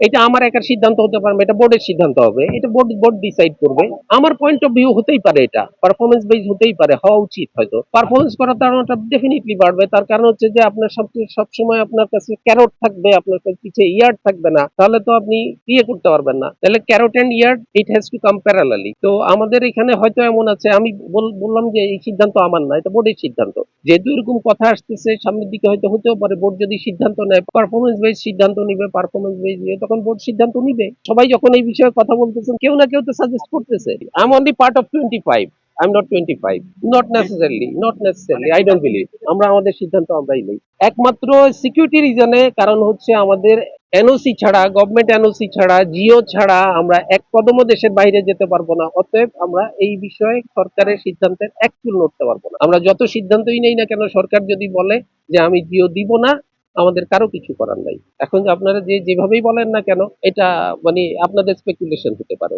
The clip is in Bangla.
এটা আমার একার সিদ্ধান্ত হতে পারবে, এটা বোর্ডের সিদ্ধান্ত হবে, এটা বোর্ড বোর্ড ডিসাইড করবে। আমার পয়েন্ট অফ ভিউ হতেই পারে এটা পারফরমেন্স বেস হতেই পারে, হওয়া উচিত হয়তো। পারফরমেন্স করার ধারণাটা ডেফিনেটলি বাড়বে, তার কারণ হচ্ছে যে আপনার সব সবসময় আপনার কাছে ক্যারোট থাকবে, আপনার কাছে পিছিয়ে ইয়ার্ড থাকবে না, তাহলে তো আপনি ইয়ে করতে পারবেন না। তাহলে carrot and yard it has to come parallelly তো আমাদের এখানে হয়তো এমন আছে, আমি বল- বললাম যে এই সিদ্ধান্ত আমার না, এটা বোর্ডের সিদ্ধান্ত। যেহেতু এরকম কথা আসতেছে, সামনের দিকে হয়তো হতেও পারে বোর্ড যদি সিদ্ধান্ত নেয় পারফরমেন্স বেস সিদ্ধান্ত নিবে পারফরমেন্স বেস নিয়ে, তখন বোর্ড সিদ্ধান্ত নিবে। সবাই যখন এই বিষয়ে কথা বলতেছেন, কেউ না কেউ তো সাজেস্ট করতেছে। I only part of twenty five I not twenty five not necessarily not necessarily I don't believe আমরা আমাদের সিদ্ধান্ত আমরাই নেই। একমাত্র সিকিউরিটি রিজনে কারণ হচ্ছে আমাদের এনওসি ছাড়া গভর্নমেন্ট এনওসি ছাড়া জিও ছাড়া আমরা এক কদমও দেশের বাইরে যেতে পারব না। অতএব আমরা এই বিষয়ে সরকারের সিদ্ধান্তের এক চুল নড়তে পারব না। আমরা যত সিদ্ধান্তই নেই না কেন, সরকার যদি বলে যে আমি জিও দিব না, আমাদের কারও কিছু করার নাই। এখন আপনারা যে যেভাবেই বলেন না কেন, এটা মানে আপনাদের স্পেকুলেশন হতে পারে।